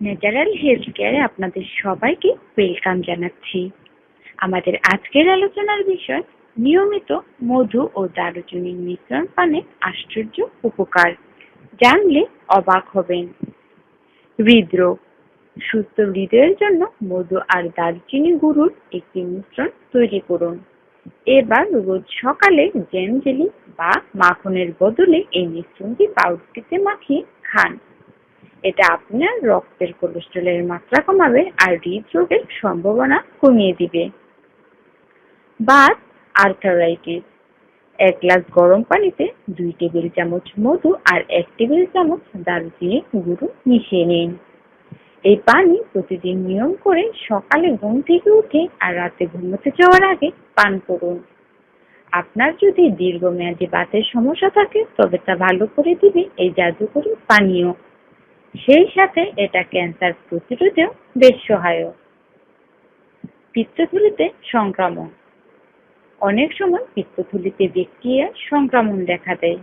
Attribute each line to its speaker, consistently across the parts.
Speaker 1: Natural health কেয়ারে আপনাদের সবাইকে ওয়েলকাম জানাচ্ছি। আমাদের আজকের আলোচনার বিষয়, নিয়মিত মধু ও দারুচিনির মিশ্রণ পানে আশ্চর্য উপকার। জানলে অবাক হবেন। হৃদরোগ। সুস্থ হৃদয়ের জন্য মধু আর দারুচিনি গুঁড়োর একটি মিশ্রণ তৈরি করুন। এবার রোজ সকালে জ্যাম জেলি বা মাখনের বদলে এই মিশ্রণটি পাউরুটিতে মাখিয়ে খান। এটা আপনার রক্তের কোলেস্ট্রলের মাত্রা কমাবে আর হৃদরোগের সম্ভাবনা কমিয়ে দিবে। বাত আর্থারাইটিস এক গ্লাস গরম পানিতে দুই টেবিল চামচ মধু আর এক টেবিল চামচ দারুচিনি গুঁড়ো মিশিয়ে নিন। এই পানি প্রতিদিন নিয়ম করে সকালে ঘুম থেকে উঠে আর রাতে ঘুমোতে যাওয়ার আগে পান করুন। আপনার যদি দীর্ঘমেয়াদী বাতের সমস্যা থাকে, তবে তা ভালো করে দিবে এই জাদুকরি পানীয়। সেই সাথে এটা ক্যান্সার প্রতিরোধেও বেশ সহায়ক। পিত্তথলিতে সংক্রমণ। অনেক সময় পিত্তথলিতে ব্যাকটেরিয়া সংক্রমণ দেখা দেয়।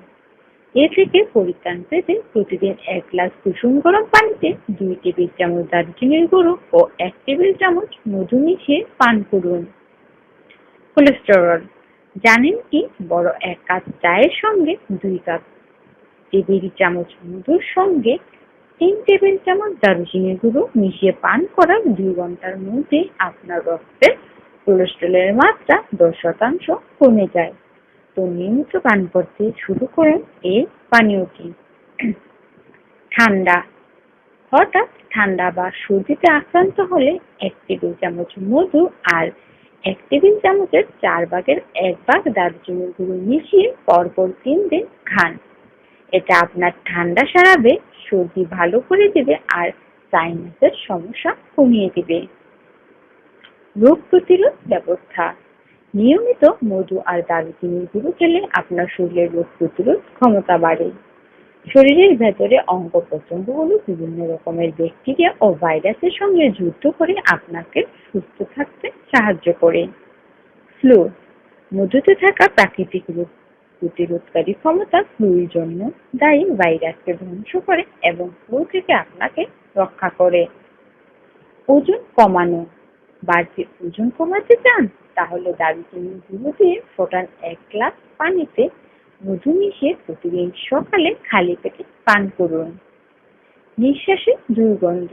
Speaker 1: এ থেকে পরিত্রাণ পেতে প্রতিদিন এক গ্লাস কুসুম গরম পানিতে দুই টেবিল চামচ দারচিনির গুঁড়ো ও এক টেবিল চামচ মধু মিশিয়ে পান করুন। কোলেস্টেরল। জানেন কি? বড় এক কাপ চায়ের সঙ্গে দুই কাপ টেবিল চামচ মধুর সঙ্গে তিন টেবিল চামচ দারুচিনির গুঁড়ো মিশিয়ে পান করার দুই ঘণ্টার মধ্যে আপনার রক্তে কোলেস্ট্রলের মাত্রা দশ শতাংশ কমে যায়। তো নিয়মিত পান করতে শুরু করেন এই পানীয়টি ঠান্ডা। হঠাৎ ঠান্ডা বা সর্দিতে আক্রান্ত হলে এক টেবিল চামচ মধু আর এক টেবিল চামচের চার ভাগের এক ভাগ দারুচিনির গুঁড়ো মিশিয়ে পরপর তিন দিন খান। এটা আপনার ঠান্ডা সারাবে, সর্দি ভালো করে দেবে আর সাইনাসের সমস্যা কমিয়ে দেবে। রোগ প্রতিরোধ ব্যবস্থা। নিয়মিত মধু আর দারুচিনির গুঁড়ো খেলে আপনার শরীরের রোগ প্রতিরোধ ক্ষমতা বাড়ে। শরীরের ভেতরে অঙ্গ প্রত্যঙ্গগুলো বিভিন্ন রকমের ব্যাকটেরিয়া ও ভাইরাসের সঙ্গে যুদ্ধ করে আপনাকে সুস্থ থাকতে সাহায্য করে। ফ্লু মধুতে থাকা প্রাকৃতিক রোগ প্রতিরোধকারী ক্ষমতা ফ্লুর জন্য দায়ী ভাইরাসকে ধ্বংস করে এবং ফ্লু থেকে আপনাকে রক্ষা করে। ওজন কমানো। বাড়তি ওজন কমাতে চান, তাহলে দারুচিনি গুঁড়ো দিয়ে ফোটান এক গ্লাস পানিতে মধু মিশিয়ে প্রতিদিন সকালে খালি পেটে পান করুন। নিঃশ্বাসে দুর্গন্ধ।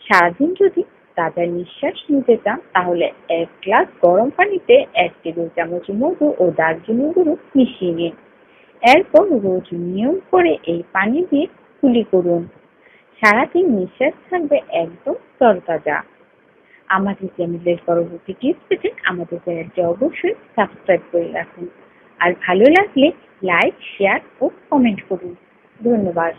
Speaker 1: সারাদিন যদি তাজা নিঃশ্বাস নিতে চান তাহলে এক গ্লাস গরম পানিতে এক টেবিল চামচ মধু ও দারচিনি গুঁড়ো মিশিয়ে নিন। এরপর রোজ নিয়ম করে এই পানি দিয়ে কুলি করুন। সারাদিন নিঃশ্বাস থাকবে একদম তরতাজা। আমাদের চ্যানেলের পরবর্তী টিপস পেতে আমাদের চ্যানেলটি অবশ্যই সাবস্ক্রাইব করে রাখুন। আর ভালো লাগলে লাইক শেয়ার ও কমেন্ট করুন। ধন্যবাদ।